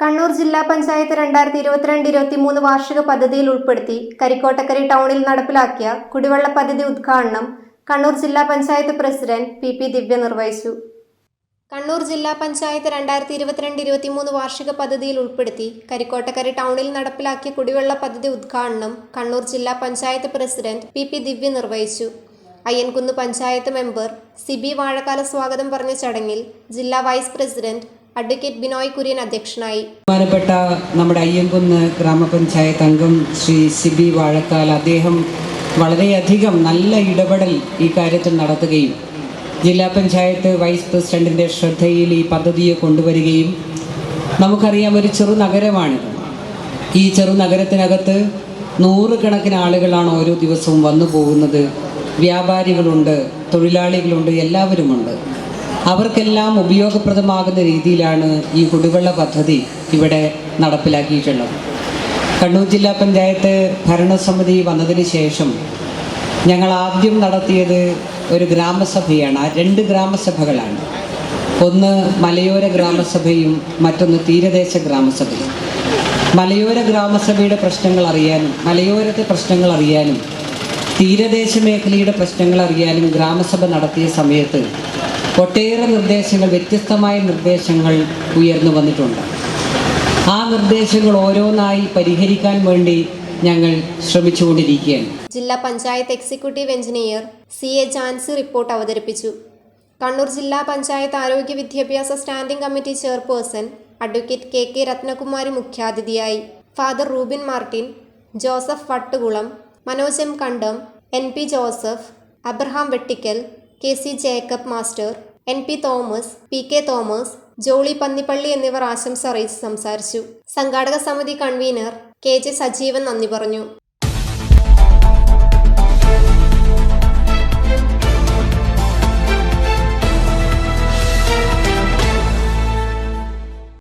കണ്ണൂർ ജില്ലാ പഞ്ചായത്ത് രണ്ടായിരത്തി ഇരുപത്തിരണ്ട് ഇരുപത്തിമൂന്ന് വാർഷിക പദ്ധതിയിൽ ഉൾപ്പെടുത്തി കരിക്കോട്ടക്കരി ടൗണിൽ നടപ്പിലാക്കിയ കുടിവെള്ള പദ്ധതി ഉദ്ഘാടനം കണ്ണൂർ ജില്ലാ panchayat president P P Divya നിർവഹിച്ചു. കണ്ണൂർ ജില്ലാ പഞ്ചായത്ത് രണ്ടായിരത്തി ഇരുപത്തിരണ്ട് ഇരുപത്തിമൂന്ന് വാർഷിക പദ്ധതിയിൽ ഉൾപ്പെടുത്തി കരിക്കോട്ടക്കരി ടൗണിൽ നടപ്പിലാക്കിയ കുടിവെള്ള പദ്ധതി ഉദ്ഘാടനം കണ്ണൂർ ജില്ലാ panchayat president P P Divya നിർവഹിച്ചു. അയ്യൻകുന്ന് പഞ്ചായത്ത് മെമ്പർ സിബി വാഴക്കാല സ്വാഗതം പറഞ്ഞ ചടങ്ങിൽ ജില്ലാ vice president advocate Binoy Kurian അധ്യക്ഷനായി. ബഹുമാനപ്പെട്ട നമ്മുടെ അയ്യങ്കുന്ന് ഗ്രാമപഞ്ചായത്ത് അംഗം ശ്രീ സിബി വാഴക്കാൽ അദ്ദേഹം വളരെയധികം നല്ല ഇടപെടൽ ഈ കാര്യത്തിൽ നടത്തുകയും ജില്ലാ പഞ്ചായത്ത് വൈസ് പ്രസിഡന്റിന്റെ ശ്രദ്ധയിൽ ഈ പദ്ധതിയെ കൊണ്ടുവരികയും നമുക്കറിയാം ഒരു ചെറു നഗരമാണ് ഈ ചെറു നഗരത്തിനകത്ത് നൂറുകണക്കിന് ആളുകളാണ് ഓരോ ദിവസവും വന്നു പോകുന്നത് വ്യാപാരികളുണ്ട് തൊഴിലാളികളുണ്ട് എല്ലാവരുമുണ്ട്. അവർക്കെല്ലാം ഉപയോഗപ്രദമാകുന്ന രീതിയിലാണ് ഈ കുടിവെള്ള പദ്ധതി ഇവിടെ നടപ്പിലാക്കിയിട്ടുള്ളത്. കണ്ണൂർ ജില്ലാ പഞ്ചായത്ത് ഭരണസമിതി വന്നതിന് ശേഷം ഞങ്ങൾ ആദ്യം നടത്തിയത് ഒരു ഗ്രാമസഭയാണ്. രണ്ട് ഗ്രാമസഭകളാണ്. ഒന്ന് മലയോര ഗ്രാമസഭയും മറ്റൊന്ന് തീരദേശ ഗ്രാമസഭയും. മലയോര ഗ്രാമസഭയുടെ പ്രശ്നങ്ങൾ അറിയാനും മലയോരത്തെ പ്രശ്നങ്ങൾ അറിയാനും തീരദേശ മേഖലയുടെ പ്രശ്നങ്ങൾ അറിയാനും ഗ്രാമസഭ നടത്തിയ സമയത്ത് ഒട്ടേറെ നിർദ്ദേശങ്ങൾ വ്യത്യസ്തമായ നിർദ്ദേശങ്ങൾ ഉയർന്നു വന്നിട്ടുണ്ട്. ആ നിർദ്ദേശങ്ങൾ ഓരോന്നായി പരിഹരിക്കാൻ വേണ്ടി ഞങ്ങൾ ശ്രമിച്ചുകൊണ്ടിരിക്കുകയാണ്. ജില്ലാ panchayat executive engineer C A Jancy report അവതരിപ്പിച്ചു. കണ്ണൂർ ജില്ലാ പഞ്ചായത്ത് ആരോഗ്യ വിദ്യാഭ്യാസ standing committee chairperson advocate K K Rathnakumari മുഖ്യാതിഥിയായി. Father Rubin Martin Joseph Vattukulam Manoj M Kandam N P Joseph Abraham Vettikkal K C Jacob master N P Thomas P K Thomas Jolly Pannippally എന്നിവർ ആശംസ അറിയിച്ച് സംസാരിച്ചു. സംഘാടക സമിതി convener K J Sajeevan നന്ദി പറഞ്ഞു.